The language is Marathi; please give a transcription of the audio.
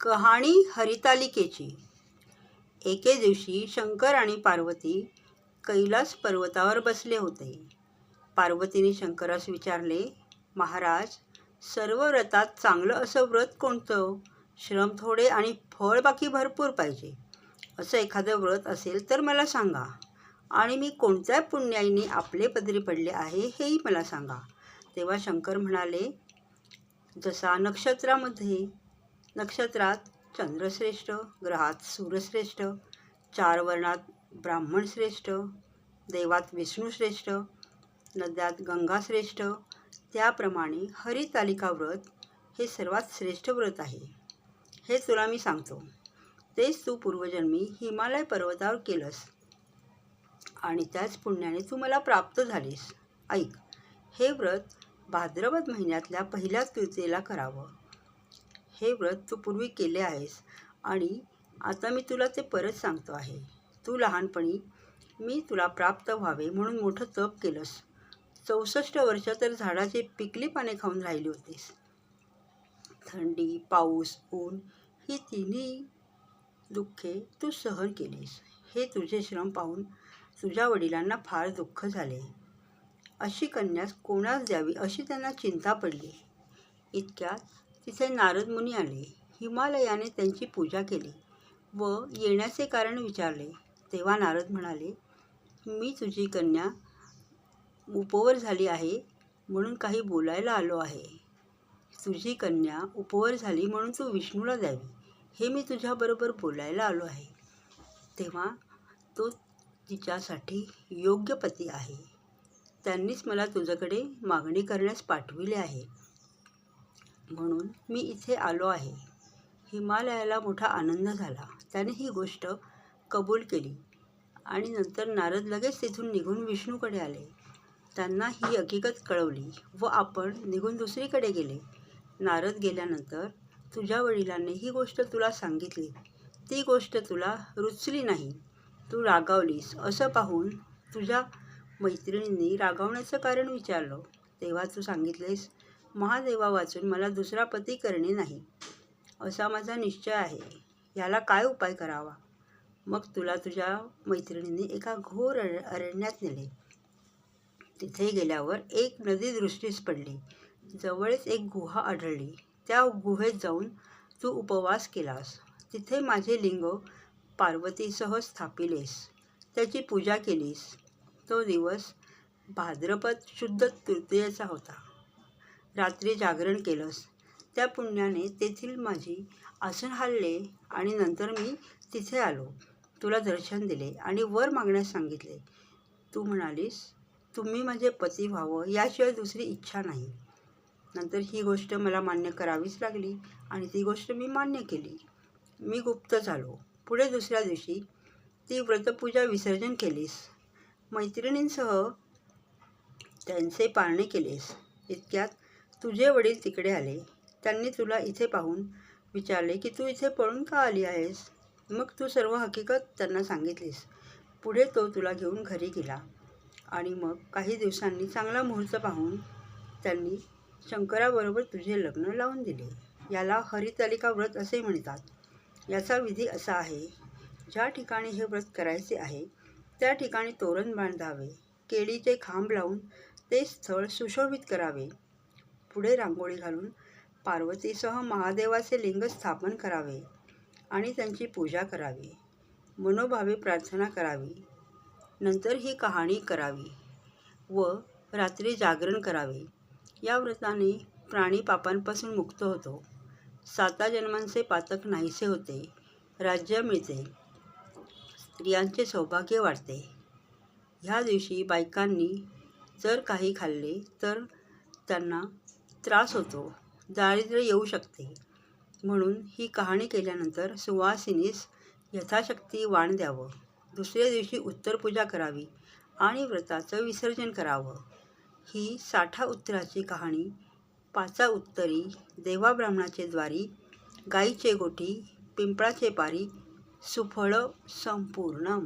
कहाणी हरितालिकेची. एके दिवशी शंकर आणि पार्वती कैलास पर्वतावर बसले होते. पार्वतीने शंकरास विचारले महाराज सर्व व्रतात चांगलं असं व्रत कोणतं? श्रम थोडे आणि फळ बाकी भरपूर पाहिजे. असं एखादं व्रत असेल तर मला सांगा. आणि मी कोणत्या पुण्याईने आपले पदरी पडले आहे हेही मला सांगा. तेव्हा शंकर म्हणाले जसा नक्षत्रामध्ये नक्षत्रात चंद्रश्रेष्ठ ग्रहात सूर्यश्रेष्ठ चार वर्णात ब्राह्मण श्रेष्ठ देवात विष्णूश्रेष्ठ नद्यात गंगाश्रेष्ठ त्याप्रमाणे हरितालिका व्रत हे सर्वात श्रेष्ठ व्रत आहे. हे तुला मी सांगतो. तेच तू पूर्वजन्मी हिमालय पर्वतावर केलंस आणि त्याच पुण्याने तू मला प्राप्त झालीस. ऐक हे व्रत भाद्रपद महिन्यातल्या पहिल्या तृतीयेला करावं. हे व्रत तू पूर्वी केले आहेस. आणि आता मी तुला ते परत सांगतो आहे. तू लहानपणी मी तुला प्राप्त व्हावे म्हणून मोठं तप केलंस. चौसष्ट वर्ष तर झाडाची पिकली पाने खाऊन राहिली होतीस. थंडी पाऊस ऊन ही तिन्ही दुःखे तू सहन केलीस. हे तुझे श्रम पाहून तुझ्या वडिलांना फार दुःख झाले. अशी कन्यास कोणास द्यावी अशी त्यांना चिंता पडली. इतक्यात तिथे नारद मुनी आले. हिमालयाने त्यांची पूजा केली व येण्याचे कारण विचारले. तेव्हा नारद म्हणाले मी तुझी कन्या उपवर झाली आहे म्हणून काही बोलायला आलो आहे. तुझी कन्या उपवर झाली म्हणून तू विष्णूला द्यावी. हे मी तुझ्याबरोबर बोलायला आलो आहे. तेव्हा तो तिच्यासाठी योग्य पती आहे. त्यांनीच मला तुझ्याकडे मागणी करण्यास पाठविले आहे. म्हणून मी इथे आलो आहे. हिमालयाला मोठा आनंद झाला. त्याने ही गोष्ट कबूल केली आणि नंतर नारद लगेच तिथून निघून विष्णूकडे आले. त्यांना ही हकीकत कळवली व आपण निघून दुसरीकडे गेले. नारद गेल्यानंतर तुझ्या वडिलांनी ही गोष्ट तुला सांगितली. ती गोष्ट तुला रुचली नाही. तू रागावलीस असं पाहून तुझ्या मैत्रिणींनी रागावण्याचं कारण विचारलं. तेव्हा तू सांगितलेस महादेवा वाचून मला दुसरा पती करणे नाही. असा माझा निश्चय आहे. याला काय उपाय करावा? मग तुला तुझ्या मैत्रिणीने एका घोर अर अरण्यात नेले. तिथे गेल्यावर एक नदी दृष्टीस पडली. जवळच एक गुहा आढळली. त्या गुहेत जाऊन तू उपवास केलास. तिथे माझे लिंग पार्वतीसह स्थापिलेस. त्याची पूजा केलीस. तो दिवस भाद्रपद शुद्ध तृतीयेचा होता. रात्री जागरण केलंस. त्या पुण्याने तेथील माझी आसन हलले आणि नंतर मी तिथे आलो. तुला दर्शन दिले आणि वर मागण्यास सांगितले. तू म्हणालीस तुम्ही माझे पती व्हावं याशिवाय दुसरी इच्छा नाही. नंतर ही गोष्ट मला मान्य करावीच लागली आणि ती गोष्ट मी मान्य केली. मी गुप्त झालो पुढे दुसऱ्या दिवशी ती व्रतपूजा विसर्जन केलीस. मैत्रिणींसह त्यांचे पाळणे केलेस. इतक्यात तुझे वडील तिकडे आले. त्यांनी तुला इथे पाहून विचारले की तू इथे पळून का आली आहेस? मग तू सर्व हकीकत त्यांना सांगितलीस. पुढे तो तुला घेऊन घरी गेला आणि मग काही दिवसांनी चांगला मुहूर्त पाहून त्यांनी शंकराबरोबर तुझे लग्न लावून दिले. याला हरितालिका व्रत असे म्हणतात. याचा विधी असा आहे ज्या ठिकाणी हे व्रत करायचे आहे त्या ठिकाणी तोरण बांधावे केळीचे खांब लावून ते स्थळ सुशोभित करावे. पुढे रांगोळी घालून पार्वतीसह महादेवाचे लिंग स्थापन करावे आणि त्यांची पूजा करावी. मनोभावे प्रार्थना करावी. नंतर ही कहाणी करावी व रात्री जागरण करावे. या व्रताने प्राणी पापांपासून मुक्त होतो. साता जन्मांचे पातक नाहीसे होते. राज्य मिळते. स्त्रियांचे सौभाग्य वाढते. ह्या दिवशी बायकांनी जर काही खाल्ले तर त्यांना त्रास होतो. दारिद्र्य येऊ शकते. म्हणून ही कहाणी केल्यानंतर सुवासिनीस यथाशक्ती वाण द्यावं. दुसऱ्या दिवशी उत्तर पूजा करावी आणि व्रताचं विसर्जन करावं. ही साठा उत्तराची कहाणी पाचा उत्तरी देवा ब्राह्मणाचे द्वारी गाईचे गोठी पिंपळाचे पारी सुफळ संपूर्ण